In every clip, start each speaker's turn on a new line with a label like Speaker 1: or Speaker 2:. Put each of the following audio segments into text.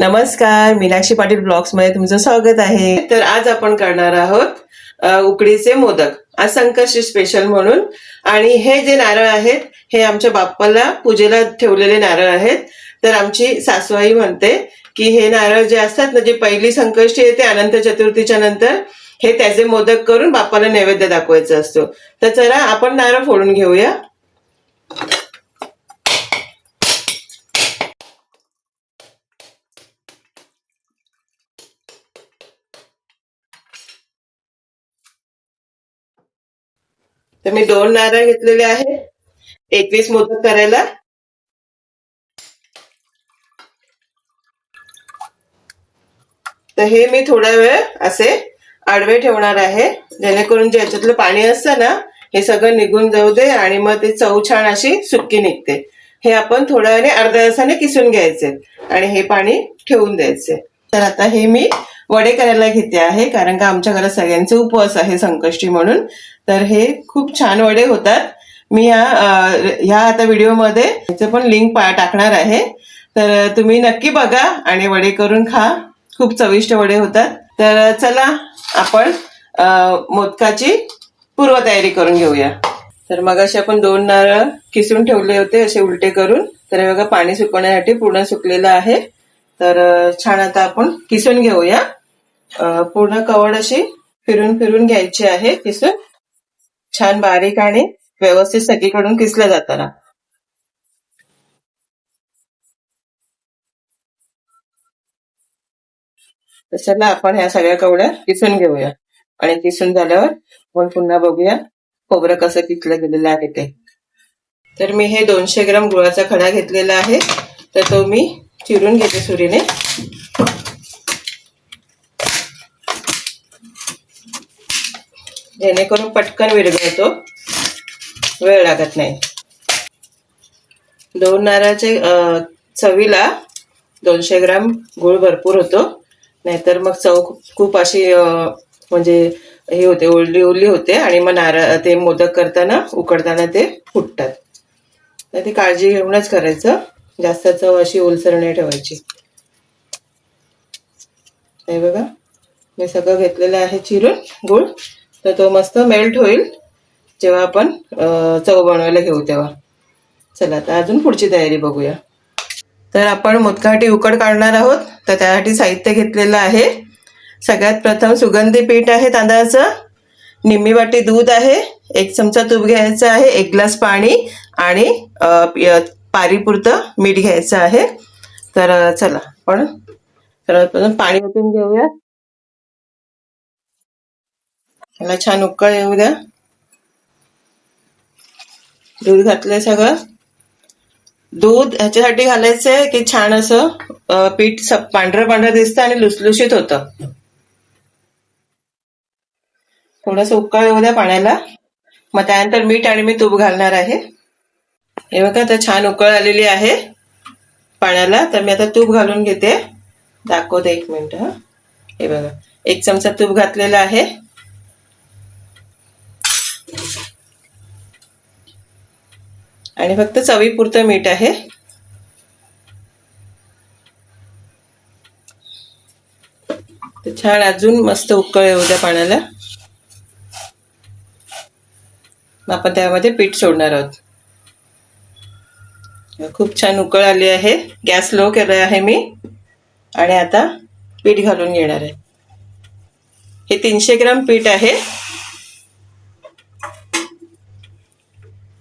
Speaker 1: नमस्कार मीनाक्षी पाटील ब्लॉग्समध्ये तुमचं स्वागत आहे. तर आज आपण करणार आहोत उकडीचे मोदक आज संकष्टी स्पेशल म्हणून. आणि हे जे नारळ आहेत हे आमच्या बाप्पाला पूजेला ठेवलेले नारळ आहेत. तर आमची सासवाई म्हणते की हे नारळ जे असतात ना जे पहिली संकष्टी येते अनंत चतुर्थीच्या नंतर हे त्याचे मोदक करून बाप्पाला नैवेद्य दाखवायचं असतो. तर चला आपण नारळ फोडून घेऊया. तर मी दोन नारळ घेतलेले आहेत. एकवीस मोदक करायला. तर हे मी थोडा वेळ असे आडवे ठेवणार आहे. जेणेकरून जे याच्यातलं पाणी असतं ना हे सगळं निघून जाऊ दे आणि मग ते चव छान अशी सुक्की निघते. हे आपण थोड्या वेळाने अर्ध्या तासाने किसून घ्यायचे आणि हे पाणी ठेवून द्यायचे. तर आता हे मी वडे करायला घेते आहे कारण का आमच्या घरात सगळ्यांचे उपवास आहे संकष्टी म्हणून. तर हे खूप छान वडे होतात. मी ह्या ह्या आता व्हिडिओमध्ये ह्याचं पण लिंक टाकणार आहे. तर तुम्ही नक्की बघा आणि वडे करून खा. खूप चविष्ट वडे होतात. तर चला आपण मोदकाची पूर्वतयारी करून घेऊया. तर मग असे आपण दोन नारळ किसून ठेवले होते असे उलटे करून. तर हे बघा पाणी सुकवण्यासाठी पूर्ण सुकलेलं आहे. तर छान आता आपण किसून घेऊया. पूर्ण कवड अशी फिरून फिरून घ्यायची आहे किसून. छान बारीक आणि व्यवस्थित सगळीकडून किसलं जाताना. तर चला आपण ह्या सगळ्या कवड्या किसून घेऊया. आणि किसून झाल्यावर आपण पुन्हा बघूया खोबरं कसं किसलं गेलेलं आहे ते. तर मी हे दोनशे ग्राम गुळाचा खडा घेतलेला आहे. तर तो मी चिरून घेते सुरीने. जेणेकरून पटकन विरघळतो. वेळ लागत नाही. दोन नारळाचे चवीला दोनशे ग्राम गुळ भरपूर होतो. नाहीतर मग चव खूप- अशी म्हणजे हे होते ओली ओली होते आणि मग नारळ ते मोदक करताना उकडताना ते फुटतात. तर ती काळजी घेऊनच करायचं. जास्त चव अशी ओलसर नाही ठेवायची. हे बघा. मी सगळं घेतलेलं आहे चिरून गुळ. तर तो मस्त मेल्ट होईल. जेव्हा आपण चव बनवायला घेऊ तेव्हा. चला आता अजून पुढची तयारी बघूया. तर आपण मुतकाठी उकड काढणार आहोत. तर त्यासाठी साहित्य घेतलेलं आहे. सगळ्यात प्रथम सुगंधी पीठ आहे तांदळाचं. निम्मी वाटी दूध आहे. एक चमचा तूप घ्यायचं आहे एक ग्लास पाणी आणि पारीपुरतं मीठ घ्यायचं आहे. तर चला आपण सर्वात प्रथम पाणी ओतून घेऊयात. त्याला छान उकळ येऊ द्या. दूध घातलंय सगळं. दूध ह्याच्यासाठी घालायचंय की छान असं पीठ पांढरं पांढरं दिसतं आणि लुसलुशीत होतं. थोडस उकळ येऊ द्या पाण्याला. मग त्यानंतर मीठ आणि मी तूप घालणार आहे. हे बघा तर छान उकळ आलेली आहे पाण्याला. तर मी आता तूप घालून घेते. दाखवते एक मिनिट हा. हे बघा एक चमचा तूप घातलेला आहे. आणि फक्त चवीपुरतं मीठ आहे. तर छान अजून मस्त उकळ येऊ द्या पाण्याला. आपण त्यामध्ये पीठ सोडणार आहोत. खूप छान उकळ आली आहे. गॅस लो केला आहे मी. आणि आता पीठ घालून घेणार आहे. हे तीनशे ग्राम पीठ आहे.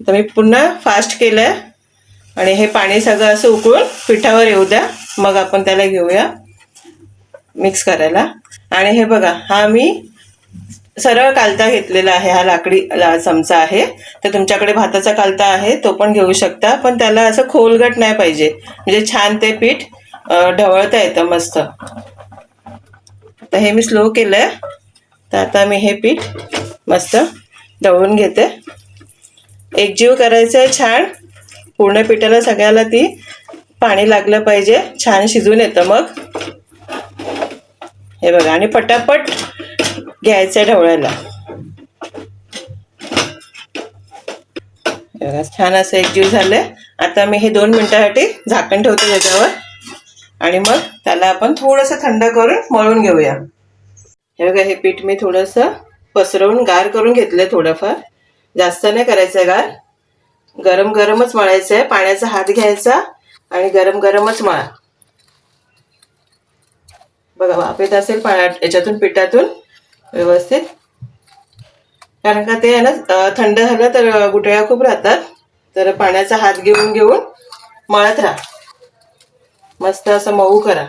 Speaker 1: तर मी पुन्हा फास्ट केलं आहे आणि हे पाणी सगळं असं उकळून पिठावर येऊ द्या. मग आपण त्याला घेऊया. मिक्स करायला. आणि हे बघा हा मी सरळ कालता घेतलेला आहे. हा लाकडी ला- चमचा आहे. तर तुमच्याकडे भाताचा कालता आहे तो पण घेऊ शकता. पण त्याला असं खोलगट नाही पाहिजे. म्हणजे छान ते पीठ ढवळता येतं मस्त. तर हे मी स्लो केलं आहे तर आता मी हे पीठ मस्त ढवळून घेते. एकजीव करायचं आहे छान. पूर्ण पिठाला सगळ्याला ती पाणी लागलं पाहिजे. छान शिजून येतं मग. हे बघा आणि पटापट घ्यायचं ढवळायला. ढवळ्याला बघा छान असं एकजीव झालंय. आता मी हे दोन मिनटासाठी झाकण ठेवते त्याच्यावर. आणि मग त्याला आपण थोडंसं थंड करून मळून घेऊया. हे बघा हे पीठ मी थोडंसं पसरवून गार करून घेतलं थोडंफार. जास्त नाही करायचं गार गरम गरमच मळायचं आहे पाण्याचा हात घ्यायचा आणि गरम गरमच मळा. बघा वाफ येत असेल पाण्या याच्यातून पिठातून व्यवस्थित. कारण का ते आहे ना थंड झालं तर गुटळ्या खूप राहतात. तर पाण्याचा हात घेऊन घेऊन मळत राहा. मस्त असं मऊ करा.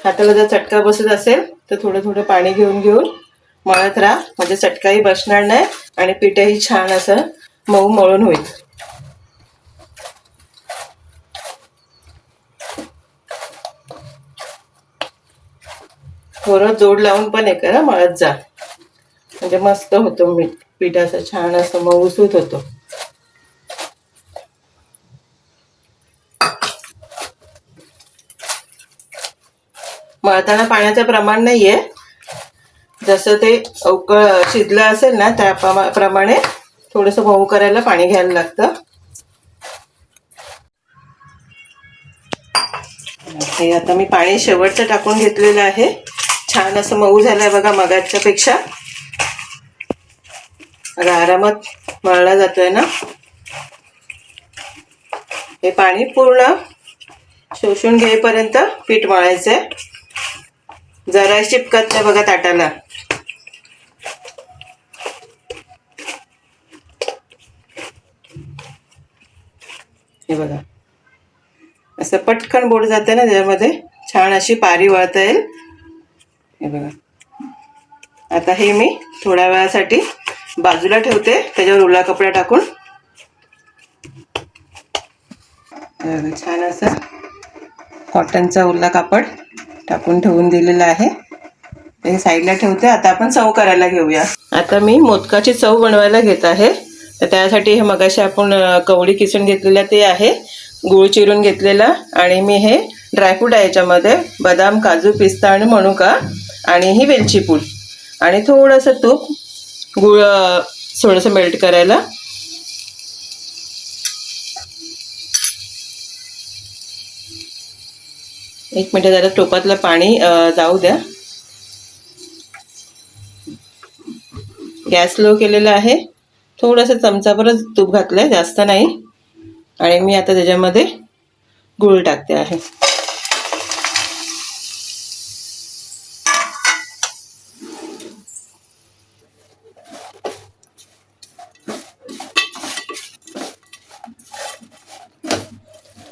Speaker 1: हाताला जर चटका बसत असेल तर थोडं थोडं पाणी घेऊन घेऊन मळत राहा. म्हणजे चटकाही बसणार नाही आणि पिठही छान असं मऊ मळून होईल. थोडं जोड लावून पण हे करा मळत जा. म्हणजे मस्त होतो मीठ पीठ असं छान असं मऊसूत होतो. मळताना पाण्याचं प्रमाण नाहीये. जसं ते अवकळ शिजलं असेल ना त्या प्रमाणे थोडंसं मऊ करायला पाणी घ्यायला लागतं. हे आता मी पाणी शेवटचं टाकून घेतलेलं आहे. छान असं मऊ झालंय बघा मगाच्या पेक्षा बघा आरामात मळला जातोय ना. हे पाणी पूर्ण शोषून घेईपर्यंत पीठ मळायचंय. जरा चिपकत नाही बघा ताटाला. हे बघा. असं पटकन बोट जाते ना त्याच्यामध्ये छान अशी पारी वळता येईल. हे बघा. आता हे मी थोड्या वेळासाठी बाजूला ठेवते. त्याच्यावर ओला कपडा टाकून. छान असं कॉटनचा ओला कापड टाकून ठेवून दिलेला आहे. हे साईडला ठेवते. आता आपण चव करायला घेऊया. आता मी मोदकाची चव बनवायला घेत आहे. तर त्यासाठी हे मगाशी आपण कवळी कवडी किसून घेतलेल्या ते आहे. गूळ चिरून घेतलेला आणि मी हे ड्रायफ्रूट आहे याच्यामध्ये. बदाम काजू पिस्ता आणि मनुका आणि ही वेलची पूड. आणि थोडंसं तूप गूळ थोडंसं मेल्ट करायला. एक मिनिट जरा टोपातलं पाणी जाऊ द्या. गॅस लो केलेला आहे. थोडंसं चमचाभरच तूप घातलंय जास्त नाही. आणि मी आता त्याच्यामध्ये गूळ टाकते आहे.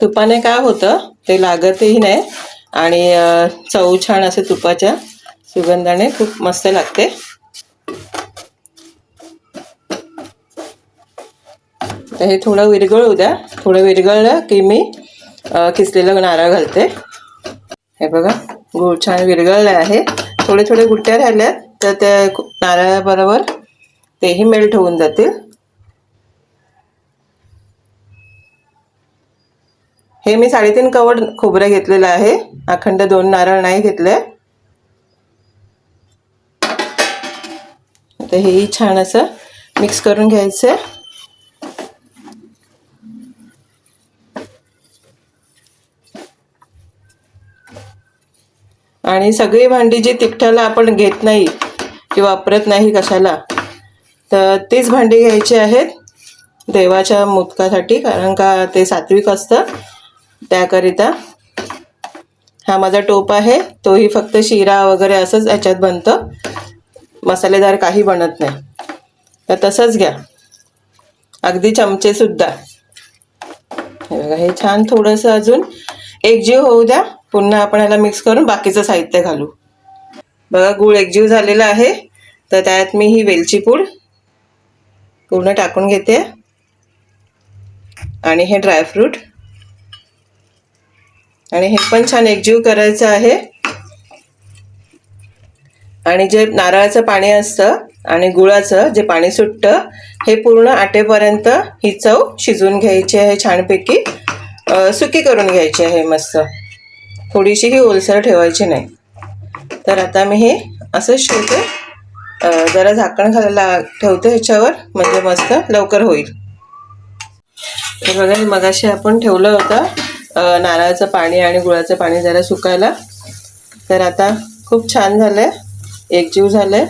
Speaker 1: तुपाने काय होतं? ते लागतही नाही. आणि चव छान असे तुपाच्या सुगंधाने खूप मस्त लागते. तर हे थोडं विरघळू द्या. थोडं विरघळलं की मी किसलेलं नारळ घालते. हे बघा गुळ छान विरघळलं आहे. थोडे थोडे गुट्ट्या राहिल्यात तर त्या नारळाबरोबर तेही मेल्ट होऊन जातील. हे मी साडेतीन कवड खोबरं घेतलेलं आहे. अखंड दोन नारळ नाही घेतले. तर हेही छान असं मिक्स करून घ्यायचं. आणि सगळी भांडी जी तिखटाला आपण घेत नाही किंवा वापरत नाही कशाला तर तीच भांडी घ्यायची आहेत देवाच्या मुदकासाठी कारण का ते सात्विक असतं त्याकरिता. हा माझा टोप आहे तोही फक्त शिरा वगैरे असंच याच्यात बनतं. मसालेदार काही बनत नाही. तर तसंच घ्या. अगदी चमचेसुद्धा. हे बघा हे छान थोडंसं अजून एकजीव होऊ द्या. पुन्हा आपण याला मिक्स करून बाकीचं साहित्य घालू. बघा गूळ एकजीव झालेला आहे. तर त्यात मी ही वेलची पूड पूर्ण टाकून घेते. आणि हे ड्रायफ्रूट आणि हे पण छान एकजीव करायचं आहे. आणि जे नारळाचं पाणी असतं आणि गुळाचं जे पाणी सुटतं हे पूर्ण आटेपर्यंत ही चव शिजवून घ्यायची आहे छानपैकी. सुकी करून घ्यायची आहे मस्त. थोडीशीही ओलसर ठेवायची नाही. तर आता मी हे असंच ठेवते जरा झाकण घालायला ठेवते ह्याच्यावर म्हणजे मस्त लवकर होईल. तर बघा मगाशी आपण ठेवलं होतं. नारळाचं पाणी आणि गुळाचं पाणी जरा सुकायला. तर आता खूप छान झालं आहे एकजीव झालं आहे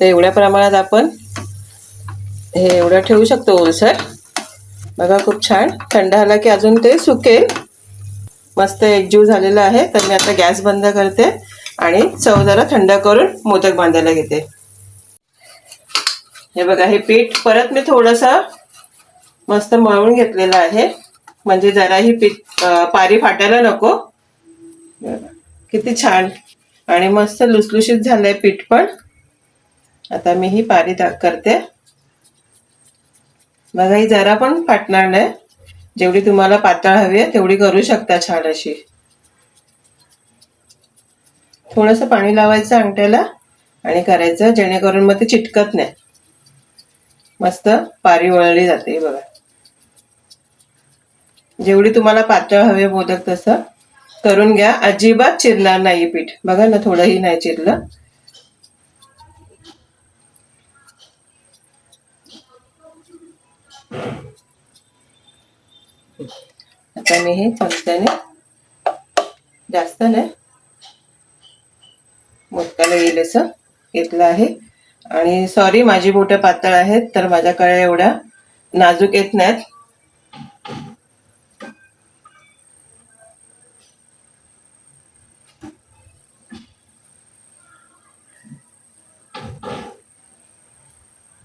Speaker 1: तर एवढ्या प्रमाणात आपण हे एवढं ठेवू शकतो ओलसर. बघा खूप छान. थंड झाला की अजून ते सुकेल. मस्त एकजीव झालेला आहे. तर मी आता गॅस बंद करते आणि चव जरा थंड करून मोदक बांधायला घेते. हे बघा हे पीठ परत मी थोडंसं मस्त मळून घेतलेलं आहे. म्हणजे जरा ही पीठ पारी फाटायला नको. किती छान. आणि मस्त लुसलुशीत झालंय पीठ पण. आता मी ही पारी करते. बघा ही जरा पण फाटणार नाही. जेवढी तुम्हाला पातळ हवी आहे तेवढी करू शकता छान अशी. थोडंसं पाणी लावायचं अंगठ्याला आणि करायचं जेणेकरून मग ते चिटकत नाही. मस्त पारी वळली जाते बघा. जेवढी तुम्हाला पातळ हवे मोदक तसं करून घ्या. अजिबात चिरणार नाही पीठ. बघा ना थोडंही नाही चिरलं. आता मी हे चमच्याने जास्त नाही. मोदकाला येईल असं घेतलं आहे. आणि सॉरी माझी बोटं पातळ आहेत तर माझ्याकडे एवढ्या नाजूक येत नाहीत.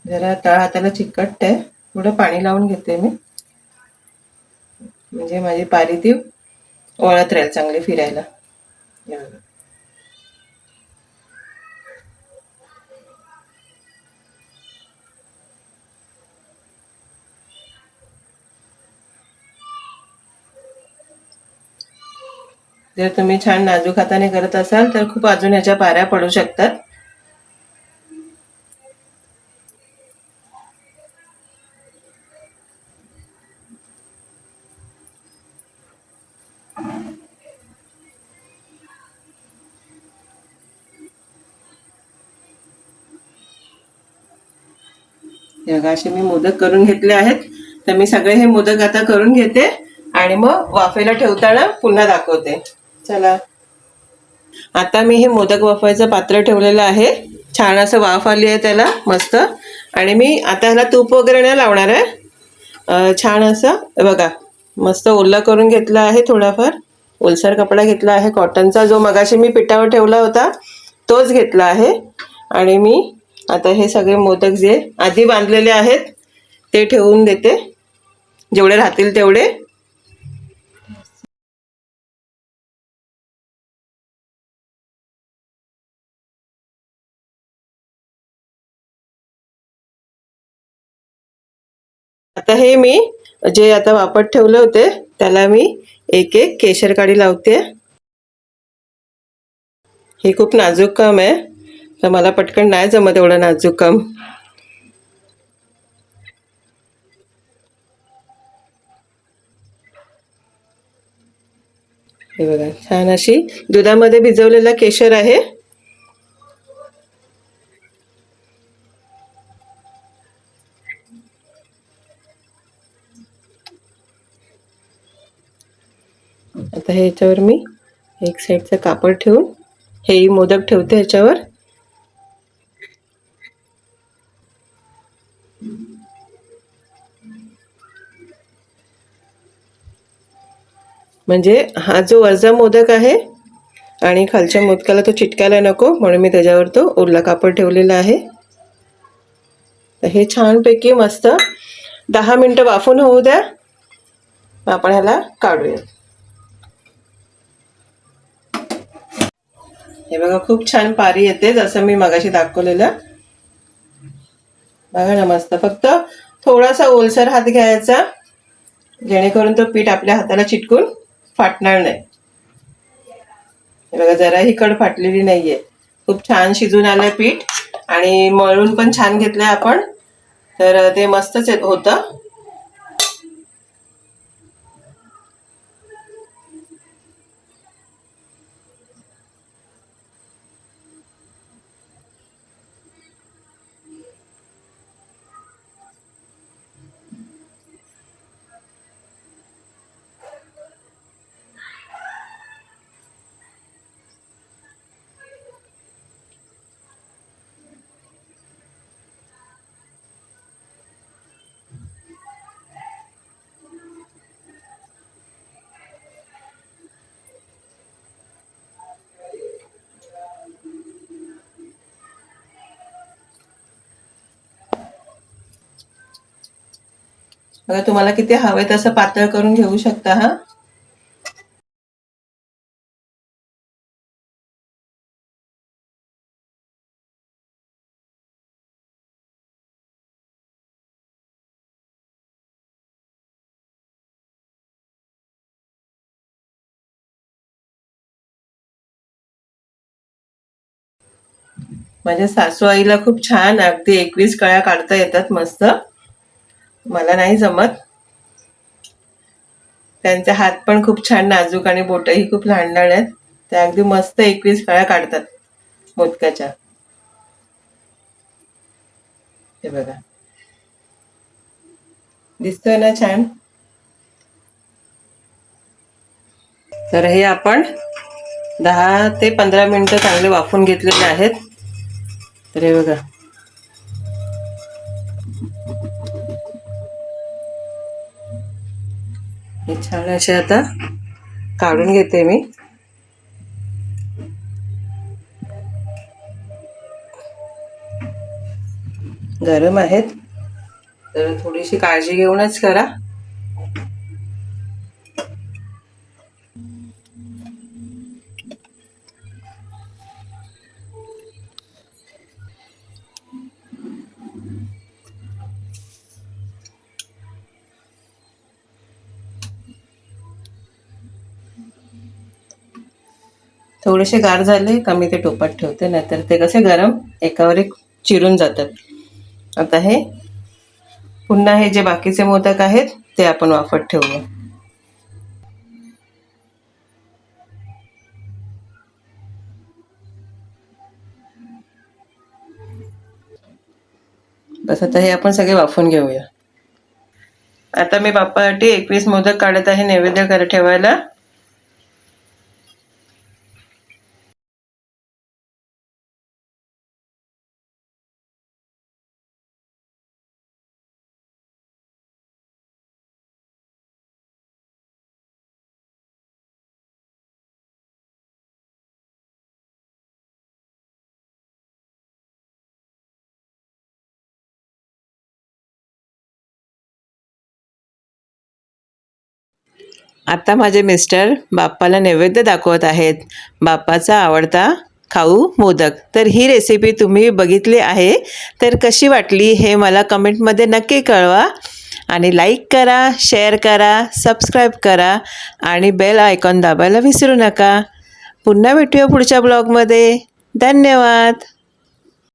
Speaker 1: जरा तळ हाताला चिकटते थोडं पाणी लावून घेते मी. म्हणजे माझी पारी ती वळत राहील चांगली फिरायला. जर तुम्ही छान नाजूक हाताने करत असाल तर खूप अजून ह्याच्या पाऱ्या पडू शकतात. बघा, असे मी मोदक करून घेतले आहेत. तर मी सगळे हे मोदक आता करून घेते आणि मग वाफेला ठेवताना पुन्हा दाखवते. चला. आता मी हे मोदक वाफायचं पात्र ठेवलेलं आहे. छान असं वाफ आली आहे त्याला मस्त. आणि मी आता ह्याला तूप वगैरे नाही लावणार आहे. छान असं बघा मस्त ओला करून घेतला आहे थोडाफार. ओलसर कपडा घेतला आहे. कॉटनचा जो मगाशी मी पिठावर ठेवला होता तोच घेतला आहे. आणि मी आता हे सगळे मोदक जे आधी बांधलेले आहेत ते ठेवून देते. जेवढे राहतील तेवढे. आता हे मी जे आता वापट ठेवले होते त्याला मी एक एक केशर काडी लावते. हे खूप नाजूक काम आहे. तर मला पटकन नाही जमत एवढं नाजूक काम हे बघा छान अशी दुधामध्ये भिजवलेला केशर आहे. आता हे याच्यावर मी एक साईडचं कापड ठेवून हेही मोदक ठेवते ह्याच्यावर. म्हणजे हा जो वरचा मोदक आहे आणि खालच्या मोदकाला तो चिटकायला नको म्हणून मी त्याच्यावर तो ओला कापड ठेवलेला आहे. तर हे छानपैकी मस्त दहा मिनटं वाफून होऊ द्या. आपण ह्याला काढूया. हे बघा खूप छान पारी येते जसं मी मगाशी दाखवलेलं. बघा ना मस्त. फक्त थोडासा ओलसर हात घ्यायचा. जेणेकरून तो पीठ आपल्या हाताला चिटकून फाटणार नाही. बघा बघा जराही कड फाटलेली नाहीये. खूप छान शिजून आलंय पीठ आणि मळून पण छान घेतलंय आपण. तर ते मस्तच येत होतं. बघा तुम्हाला किती हवे तसं पातळ करून घेऊ शकता हा? माझ्या सासू आईला खूप छान अगदी एकवीस कळ्या काढता येतात मस्त. मला नाही जमत. त्यांचे हात पण खूप छान नाजूक आणि बोटही खूप लहान लहान आहेत. त्या अगदी मस्त एकवीस कळ्या काढतात मोदकाच्या. हे बघा. दिसतोय ना छान? तर हे आपण दहा ते पंधरा मिनिटं चांगले वाफून घेतलेले आहेत. तर हे बघा. हे छान असे आता काढून घेते मी. गरम आहेत. तर थोडीशी काळजी घेऊनच करा. थोडेसे गार झाले का मी ते टोपात ठेवते नाहीतर ते कसे गरम एकावर एक चिरून जातात. आता हे पुन्हा हे जे बाकीचे मोदक आहेत ते आपण वाफत ठेवूया. बस आता हे आपण सगळे वाफून घेऊया. आता मी बाप्पासाठी एकवीस मोदक काढत आहे नैवेद्य कर ठेवायला. आता माझे मिस्टर बाप्पाला नैवेद्य दाखवत आहेत. बाप्पाचा आवडता खाऊ मोदक. तर ही रेसिपी तुम्ही बघितली आहे. तर कशी वाटली हे मला कमेंटमध्ये नक्की कळवा. आणि लाईक करा शेअर करा सबस्क्राईब करा आणि बेल आयकॉन दाबायला विसरू नका. पुन्हा भेटूया पुढच्या ब्लॉगमध्ये धन्यवाद.